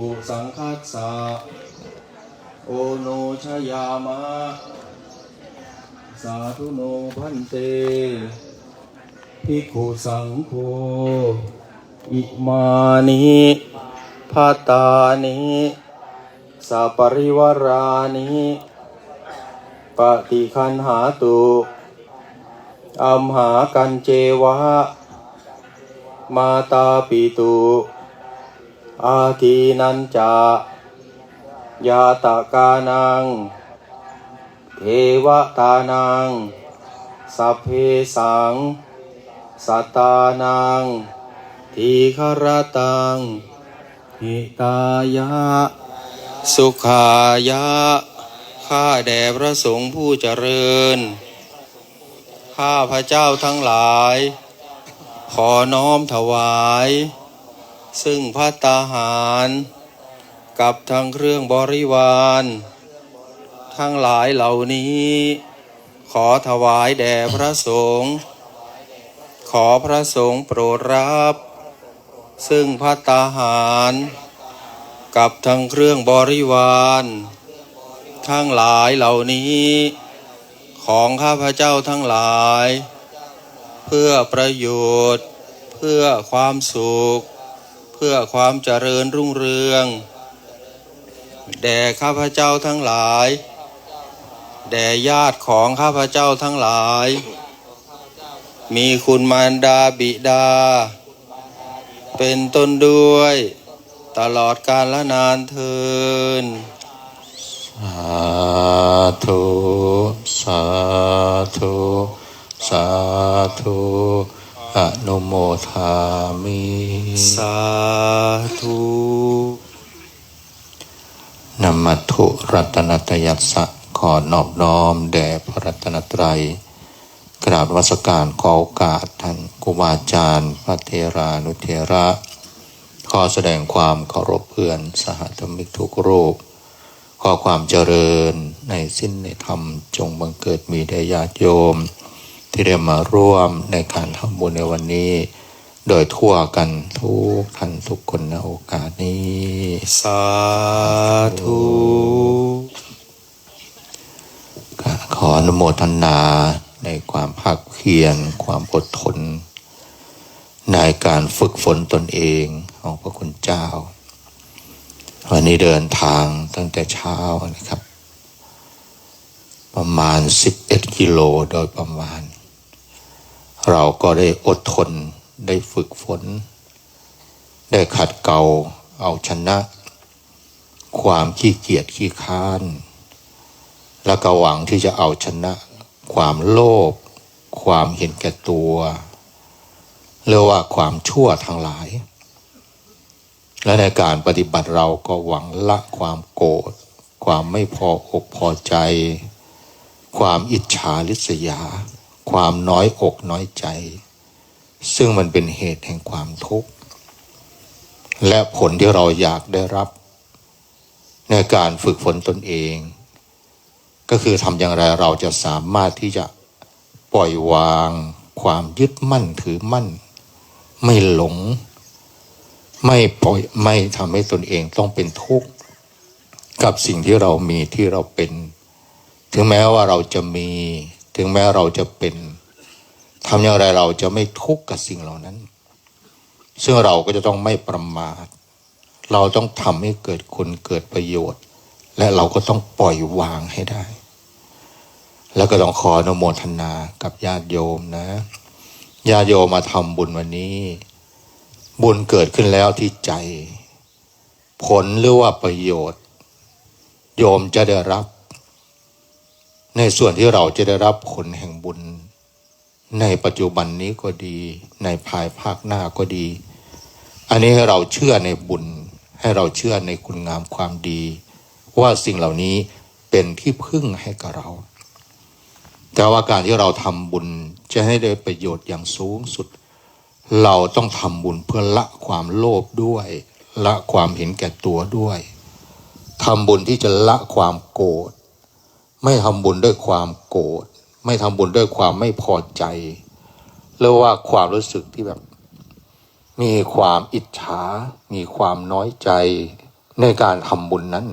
อุสังคัสสะโอโนชยามะ สาธุโนพันเตภิกขุสังโฆอิมานิพัตตานิสัปริวารานิปฏิคันหาตุอัมหากันเจวะ มาตาปิตุ อาทีนันจายาตากานัง เทวตานัง สัพเพสังสัตตานัง ทีครตังหิตายะ สุขายะ ข้าแด่พระสงฆ์ผู้เจริญ ข้าพระเจ้าทั้งหลาย ขอน้อมถวาย ซึ่งพัตตาหาร กับทั้งเครื่องบริวาร ทั้งหลายเหล่านี้ ขอถวายแด่พระสงฆ์ขอพระสงฆ์โปรดรับ ซึ่งพัตตาหาร กับทั้งเครื่องบริวาร ทั้งหลายเหล่านี้ ของข้าพเจ้าทั้งหลาย เพื่อประโยชน์ เพื่อความสุข เพื่อความเจริญรุ่งเรือง แด่ข้าพเจ้าทั้งหลาย แด่ญาติของข้าพเจ้าทั้งหลาย มีคุณมารดาบิดา เป็นต้นด้วย ตลอดกาลนานเทินสาธุสาธุสาธุ อนุโมทามิ สาธุนมัตถุรัตนตยัสสะขอนอบน้อม แด่พระรัตนตรัย กราบนวัสการขอโอกาสท่านครูบาอาจารย์ พระเทรานุเทระ ขอแสดงความเคารพเพื่อนสหธรรมิกทุกรูป ขอความเจริญในสิ้นในธรรมจงบังเกิดมีแด่ญาติโยม ที่ได้มาร่วมในการทำบุญในวันนี้ โดยทั่วกันทุกท่านทุกคนในโอกาสนี้ สาธุขออนุโมทนาในความภาคเพียรความอดทน ในการฝึกฝนตนเองของพระคุณเจ้า วันนี้เดินทางตั้งแต่เช้านะครับ ประมาณ 11 กิโลโดยประมาณ เราก็ได้อดทนได้ฝึกฝน ได้ขัดเกลาเอาชนะ ความขี้เกียจขี้ค้าน แล้วก็หวังที่จะเอาชนะ ความโลภความเห็นแก่ตัวเรียกว่าความชั่วทั้งหลาย และในการปฏิบัติเราก็หวังละความโกรธ ความไม่พออกพอใจ ความอิจฉาริษยา ความน้อยอกน้อยใจ ซึ่งมันเป็นเหตุแห่งความทุกข์ และผลที่เราอยากได้รับ ในการฝึกฝนตนเอง ก็คือทำอย่างไรเราจะสามารถที่จะปล่อยวาง ความยึดมั่นถือมั่น ไม่หลง ไม่ปล่อยไม่ทำให้ตนเองต้องเป็นทุกข์กับสิ่งที่เรามีที่เราเป็น ถึงแม้ว่าเราจะมี ถึงแม้เราจะเป็นทำอย่างไรเราจะไม่ทุกข์กับสิ่งเหล่านั้น ซึ่งเราก็จะต้องไม่ประมาท เราต้องทำให้เกิดคุณเกิดประโยชน์ และเราก็ต้องปล่อยวางให้ได้ แล้วก็ต้องขออนุโมทนากับญาติโยมนะ ญาติโยมมาทำบุญวันนี้ บุญเกิดขึ้นแล้วที่ใจ ผลหรือว่าประโยชน์ โยมจะได้รับ ในส่วนที่เราจะได้รับผลแห่งบุญ ในปัจจุบันนี้ก็ดี ในภายภาคหน้าก็ดี อันนี้ให้เราเชื่อในบุญ ให้เราเชื่อในคุณงามความดี ว่าสิ่งเหล่านี้เป็นที่พึ่งให้กับเรา แต่ว่าการที่เราทำบุญจะให้ได้ประโยชน์อย่างสูงสุด เราต้องทำบุญเพื่อละความโลภด้วย ละความเห็นแก่ตัวด้วยทำบุญที่จะละความโกรธ ไม่ทำบุญด้วยความโกรธไม่ทำบุญด้วยความไม่พอใจหรือว่าความรู้สึกที่แบบ มีความอิจฉา มีความน้อยใจในการทำบุญนั้น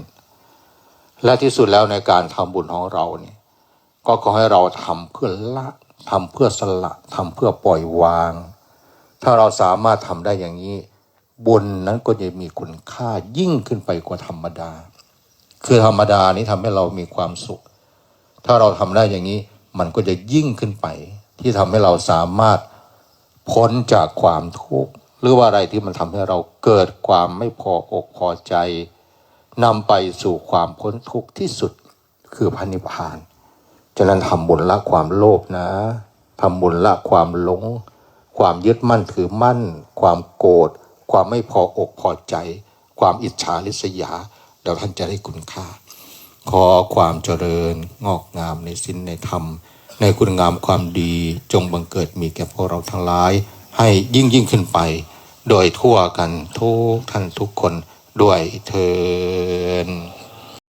และที่สุดแล้วในการทำบุญของเราเนี่ยก็ขอให้เราทำเพื่อละทำเพื่อสละทำเพื่อปล่อยวาง ถ้าเราสามารถทำได้อย่างนี้ บุญนั้นก็จะมีคุณค่ายิ่งขึ้นไปกว่าธรรมดา คือธรรมดานี้ทำให้เรามีความสุข ถ้าเราทำได้อย่างนี้ มันก็จะยิ่งขึ้นไป ที่ทำให้เราสามารถพ้นจากความทุกข์หรือว่าอะไรที่มันทำให้เราเกิดความไม่พออกพอใจนำไปสู่ความพ้นทุกข์ที่สุดคือพระนิพพาน ฉะนั้นทำบุญละความโลภนะทำบุญละความหลง ความยึดมั่นถือมั่น ความโกรธ ความไม่พออกพอใจ ความอิจฉาริษยาเดี๋ยวท่านจะได้คุณค่า ขอความเจริญงอกงามในสิ้นในธรรม ในคุณงามความดีจงบังเกิดมีแก่พวกเราทั้งหลาย ให้ยิ่งยิ่งขึ้นไป โดยทั่วกันทุกท่านทุกคนด้วยเทิน